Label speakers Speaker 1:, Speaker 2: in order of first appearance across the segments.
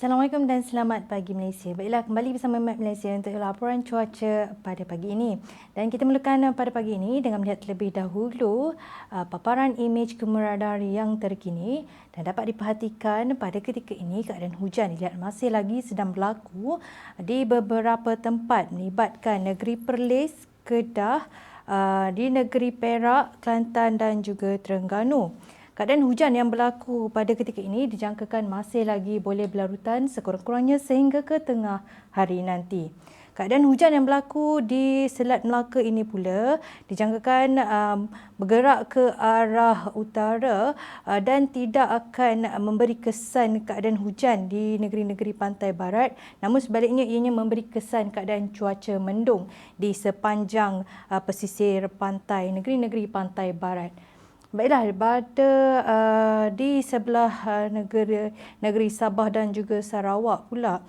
Speaker 1: Assalamualaikum dan selamat pagi Malaysia. Baiklah kembali bersama Map Malaysia untuk laporan cuaca pada pagi ini. Dan kita mulakan pada pagi ini dengan melihat terlebih dahulu uh, paparan imej kamera radar yang terkini dan dapat diperhatikan pada ketika ini keadaan hujan dilihat masih lagi sedang berlaku di beberapa tempat melibatkan negeri Perlis, Kedah, uh, di negeri Perak, Kelantan dan juga Terengganu. Keadaan hujan yang berlaku pada ketika ini dijangkakan masih lagi boleh berlarutan sekurang-kurangnya sehingga ke tengah hari nanti. Keadaan hujan yang berlaku di Selat Melaka ini pula dijangkakan um, bergerak ke arah utara uh, dan tidak akan memberi kesan keadaan hujan di negeri-negeri pantai barat namun sebaliknya ianya memberi kesan keadaan cuaca mendung di sepanjang uh, pesisir pantai negeri-negeri pantai barat. Baiklah, pada uh, di sebelah uh, negeri negeri Sabah dan juga Sarawak pula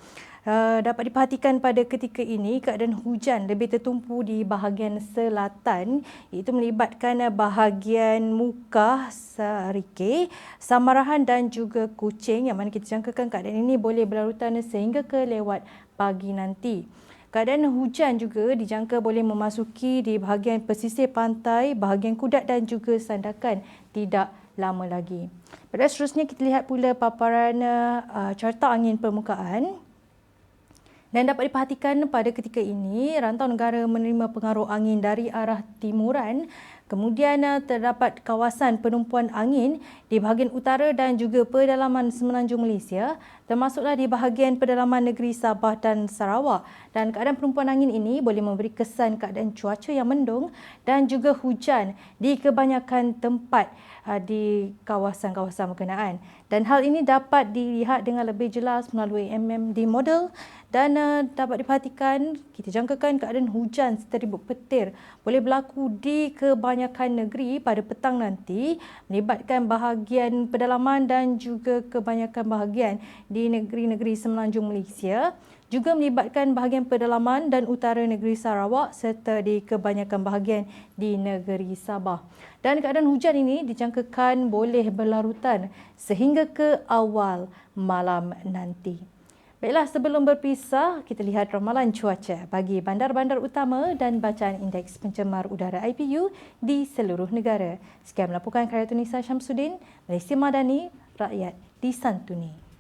Speaker 1: uh, dapat diperhatikan pada ketika ini keadaan hujan lebih tertumpu di bahagian selatan iaitu melibatkan bahagian Muka, Sarike, Samarahan dan juga Kuching yang mana kita jangkakan keadaan ini boleh berlarutan sehingga ke lewat pagi nanti. Keadaan hujan juga dijangka boleh memasuki di bahagian pesisir pantai, bahagian Kudat dan juga Sandakan tidak lama lagi. Pada seterusnya kita lihat pula paparan uh, carta angin permukaan. Dan dapat diperhatikan pada ketika ini, rantau negara menerima pengaruh angin dari arah timuran Kemudian uh, terdapat kawasan penumpuan angin di bahagian utara dan juga pedalaman semenanjung Malaysia termasuklah di bahagian pedalaman negeri Sabah dan Sarawak. Dan keadaan penumpuan angin ini boleh memberi kesan keadaan cuaca yang mendung dan juga hujan di kebanyakan tempat uh, di kawasan-kawasan berkenaan. Dan hal ini dapat dilihat dengan lebih jelas melalui MMD model dan uh, dapat diperhatikan kita jangkakan keadaan hujan serta ribut petir boleh berlaku di kebanyakan negeri pada petang nanti melibatkan bahagian pedalaman dan juga kebanyakan bahagian di negeri-negeri semenanjung Malaysia juga melibatkan bahagian pedalaman dan utara negeri Sarawak serta di kebanyakan bahagian di negeri Sabah. Dan keadaan hujan ini dijangkakan boleh berlarutan sehingga ke awal malam nanti. Baiklah, sebelum berpisah, kita lihat ramalan cuaca bagi bandar-bandar utama dan bacaan indeks pencemar udara IPU di seluruh negara. Sekian melaporkan karya Tunisa Syamsuddin, Malaysia Madani, Rakyat Disantuni.